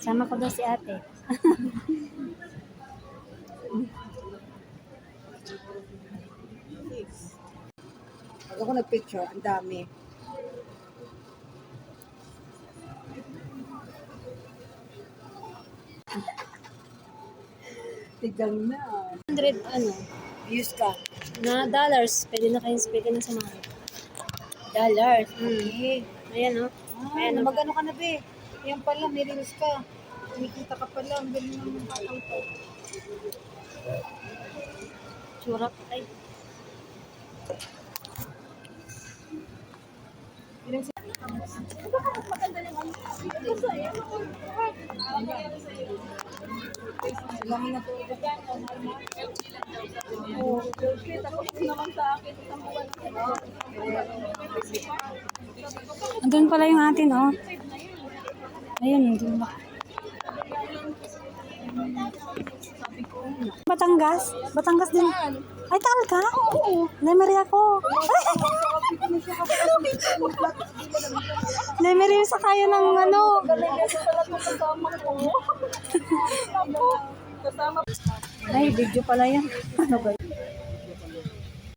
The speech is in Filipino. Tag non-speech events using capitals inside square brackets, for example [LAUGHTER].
Sama ko daw si ate. Pag ako nag-picture, ang dami. Tigang na. 100 ano, Views ka. na dollars. Pwede na kayo, pwede na sumama. Dollars. Mm. Okay. Ayan o. Ah, Ayan, oh. magano ka na, be? Yan pala, may reels ka. Kumikita ka pala. Ang galing ng batang to. Tsura. Ay. Kailangan na to. Andun pala yung atin, oh. Ayun, andun ba? Batangas? Batangas din. Ay, takal ka? Oo. Lemery ako. Lemery sa kayo ng ano. [LAUGHS] Ay, video pala yan. Ano ba?